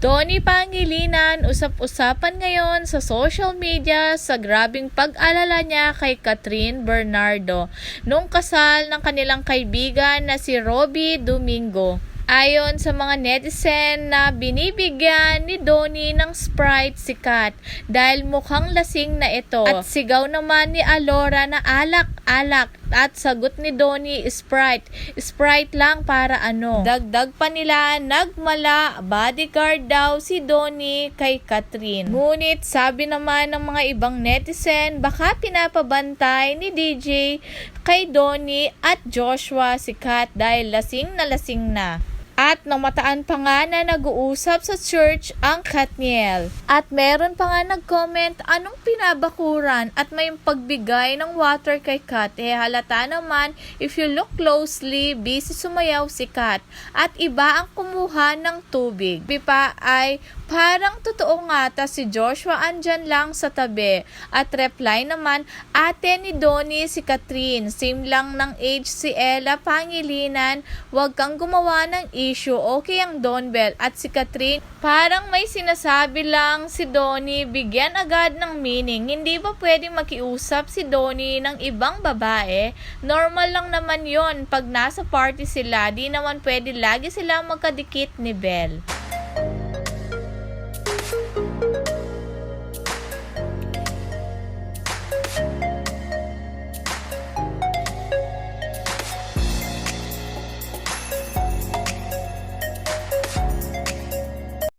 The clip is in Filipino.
Tony Pangilinan, usap-usapan ngayon sa social media sa grabing pag-alala niya kay Catherine Bernardo nung kasal ng kanilang kaibigan na si Robbie Domingo. Ayon sa mga netizen na binibigyan ni Donnie ng Sprite si Kat dahil mukhang lasing na ito. At sigaw naman ni Alora na alak, alak. At sagot ni Donnie, Sprite. Sprite lang para ano. Dagdag pa nila, nagmala, bodyguard daw si Donnie kay Catherine. Ngunit sabi naman ng mga ibang netizen, baka pinapabantay ni DJ kay Donnie at Joshua si Kat dahil lasing na lasing na. At namataan pa nga na nag-uusap sa church ang Katniel. At meron pa nga nag-comment anong pinabakuran at may pagbigay ng water kay Kat. Eh halata naman if you look closely, busy sumayaw si Kat. At iba ang kumuha ng tubig. Pipa ay parang totoo nga ta si Joshua andyan lang sa tabi. At reply naman, ate ni Donnie si Catherine. Same lang ng age si Ella Pangilinan. Huwag kang gumawa ng issue. Okay ang Donbell at si Catherine. Parang may sinasabi lang si Donnie. Bigyan agad ng meaning. Hindi ba pwede makiusap si Donnie ng ibang babae? Normal lang naman yon pag nasa party sila. Di naman pwede lagi sila magkadikit ni Belle.